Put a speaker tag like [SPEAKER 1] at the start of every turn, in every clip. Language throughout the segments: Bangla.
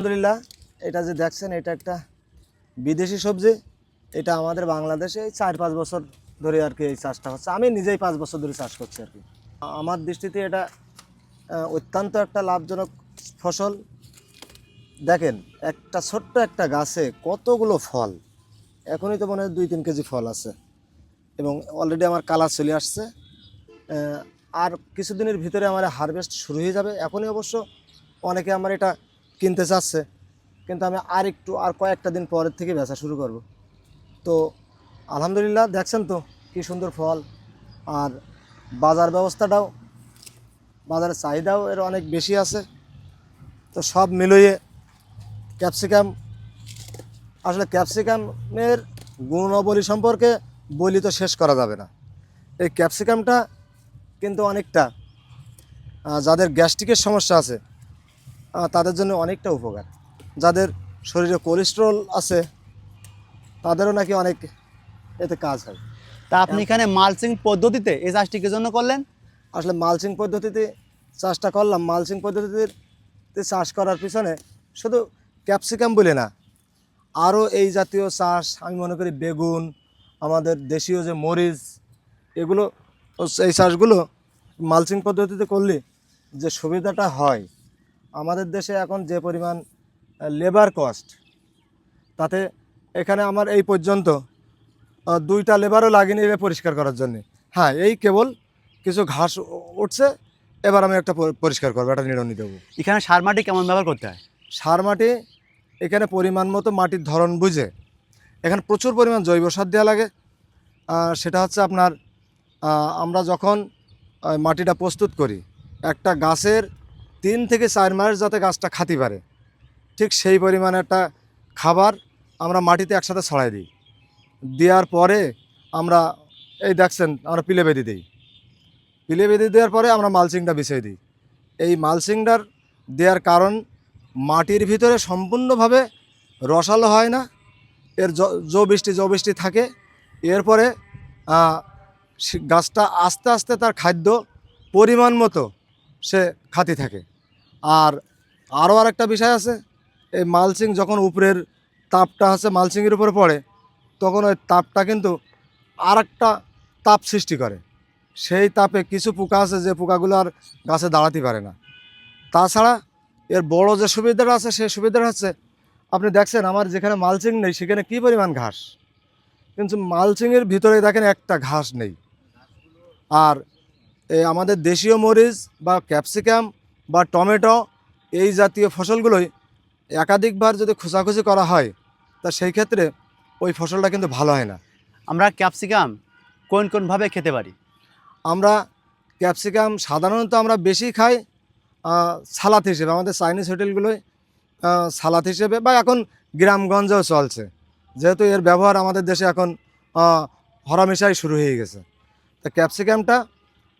[SPEAKER 1] আলহামদুলিল্লাহ, এটা যে দেখছেন, এটা একটা বিদেশি সবজি। এটা আমাদের বাংলাদেশে এই চার পাঁচ বছর ধরে আর কি এই চাষটা হচ্ছে। আমি নিজেই পাঁচ বছর ধরে চাষ করছি আর কি। আমার দৃষ্টিতে এটা অত্যন্ত একটা লাভজনক ফসল। দেখেন, একটা ছোট্ট একটা গাছে কতগুলো ফল? এখনই তো মনে হয় দুই তিন কেজি ফল আছে। এবং অলরেডি আমার কালার চলে আসছে। আর কিছুদিনের ভিতরে আমার হারভেস্ট শুরু হয়ে যাবে। এখনই অবশ্য অনেকে আমার এটা কিনতে চাচ্ছে, কিন্তু আমি আর একটু আর কয়েকটা দিন পরের থেকে বেচা শুরু করব। তো আলহামদুলিল্লাহ, দেখছেন তো কি সুন্দর ফল। আর বাজার ব্যবস্থাটাও, বাজারের চাহিদাও এর অনেক বেশি আছে। তো সব মিলিয়ে ক্যাপসিকাম, আসলে ক্যাপসিকামের গুণাবলী সম্পর্কে বলি তো শেষ করা যাবে না। এই ক্যাপসিকামটা কিন্তু অনেকটা যাদের গ্যাস্ট্রিকের সমস্যা আছে তাদের জন্য অনেকটা উপকার। যাদের শরীরে কোলেস্ট্রল আছে তাদেরও নাকি অনেক এতে কাজ হয়।
[SPEAKER 2] তা আপনি এখানে মালচিং পদ্ধতিতে এই চাষটি কি জন্য করলেন?
[SPEAKER 1] আসলে মালচিং পদ্ধতিতে চাষটা করলাম। মালচিং পদ্ধতিতে চাষ করার পিছনে শুধু ক্যাপসিকাম বলে না আরও এই জাতীয় চাষ আমি মনে করি বেগুন আমাদের দেশীয় যে মরিচ এগুলো এই চাষগুলো মালচিং পদ্ধতিতে করলে যে সুবিধাটা হয় আমাদের দেশে এখন যে পরিমাণ লেবার কস্ট তাতে এখানে আমার এই পর্যন্ত দুইটা লেবারও লাগেনি এটা পরিষ্কার করার জন্য। হ্যাঁ এই কেবল কিছু ঘাস উঠছে এবার আমি একটা পরিষ্কার করব একটা নিড়নি দেবো।
[SPEAKER 2] এখানে সার মাটি কেমন ব্যবহার করতে হয়?
[SPEAKER 1] সার মাটি এখানে পরিমাণ মতো মাটির ধরন বুঝে এখানে প্রচুর পরিমাণ জৈব সার দেওয়া লাগে সেটা হচ্ছে আপনার আমরা যখন মাটিটা প্রস্তুত করি একটা গাছের তিন থেকে চার মাস যাতে গাছটা খাতি পারে। ঠিক সেই পরিমাণে একটা খাবার আমরা মাটিতে একসাথে ছড়াই দিই। দেওয়ার পরে আমরা, এই দেখছেন, আমরা পিলে বেঁধে দিই। পিলে বেঁধে দেওয়ার পরে আমরা মালচিংটা বিছিয়ে দিই। এই মালচিংটার দেওয়ার কারণ, মাটির ভিতরে সম্পূর্ণভাবে রসালো হয় না, এর জো বৃষ্টি জো বৃষ্টি থাকে। এরপরে গাছটা আস্তে আস্তে তার খাদ্য পরিমাণ মতো সে খাতি থাকে। আর আরও আর একটা বিষয় আছে, এই মালচিং যখন উপরের তাপটা হচ্ছে মালচিংয়ের উপরে পড়ে, তখন ওই তাপটা কিন্তু আর একটা তাপ সৃষ্টি করে। সেই তাপে কিছু পোকা আছে যে পোকাগুলো আর গাছে দাঁড়াতে পারে না। তাছাড়া এর বড় যে সুবিধাটা আছে, সেই সুবিধাটা হচ্ছে, আপনি দেখছেন আমার যেখানে মালচিং নেই, সেখানে কী পরিমাণ ঘাস? কিন্তু মালচিংয়ের ভিতরে দেখেন একটা ঘাস নেই। আর আমাদের দেশীয় মরিচ বা ক্যাপসিকাম বা টমেটো এই জাতীয় ফসলগুলোই একাধিকবার যদি খোঁচাখুচি করা হয় তা সেই ক্ষেত্রে ওই ফসলটা কিন্তু ভালো হয় না।
[SPEAKER 2] আমরা ক্যাপসিকাম কোন কোনভাবে খেতে পারি?
[SPEAKER 1] আমরা ক্যাপসিকাম সাধারণত আমরা বেশি খাই সালাদ হিসেবে। আমাদের চাইনিজ হোটেলগুলোয় সালাদ হিসেবে বা এখন গ্রামগঞ্জেও চলছে। যেহেতু এর ব্যবহার আমাদের দেশে এখন হরামেশাই শুরু হয়ে গেছে। তা ক্যাপসিকামটা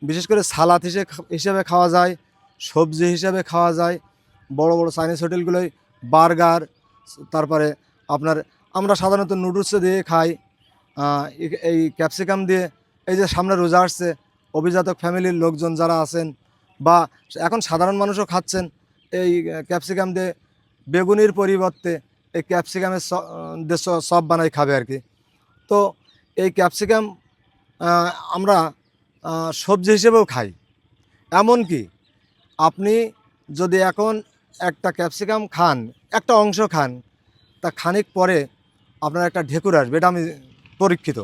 [SPEAKER 1] বিশেষ করে সালাদ হিসেবে হিসেবে খাওয়া যায় সবজি হিসাবে খাওয়া যায়, বড় বড় চাইনিজ হোটেলগুলোয় বার্গার, তারপরে আপনার আমরা সাধারণত নুডলসে দিয়ে খাই এই- ক্যাপসিকাম দিয়ে, এই যে সামনে রোজা আসছে, অভিজাতক ফ্যামিলির লোকজন যারা আছেন বা এখন সাধারণ মানুষও খাচ্ছেন, এই ক্যাপসিকাম দিয়ে বেগুনির পরিবর্তে এই ক্যাপসিকামের সব বানাই খাবে আর কি। তো এই ক্যাপসিকাম আমরা সবজি হিসেবেও খাই। এমনকি আপনি যদি এখন একটা ক্যাপসিকাম খান, একটা অংশ খান, তা খানিক পরে আপনার একটা ঢেকুর আসবে, এটা আমি পরীক্ষিত।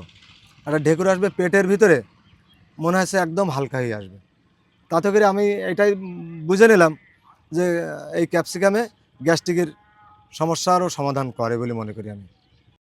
[SPEAKER 1] একটা ঢেকুর আসবে পেটের ভিতরে, মনে হচ্ছে একদম হালকা হয়ে আসবে। তাতে করে আমি এটাই বুঝে নিলাম যে এই ক্যাপসিকামে গ্যাস্ট্রিকের সমস্যারও সমাধান করে বলে মনে করি আমি।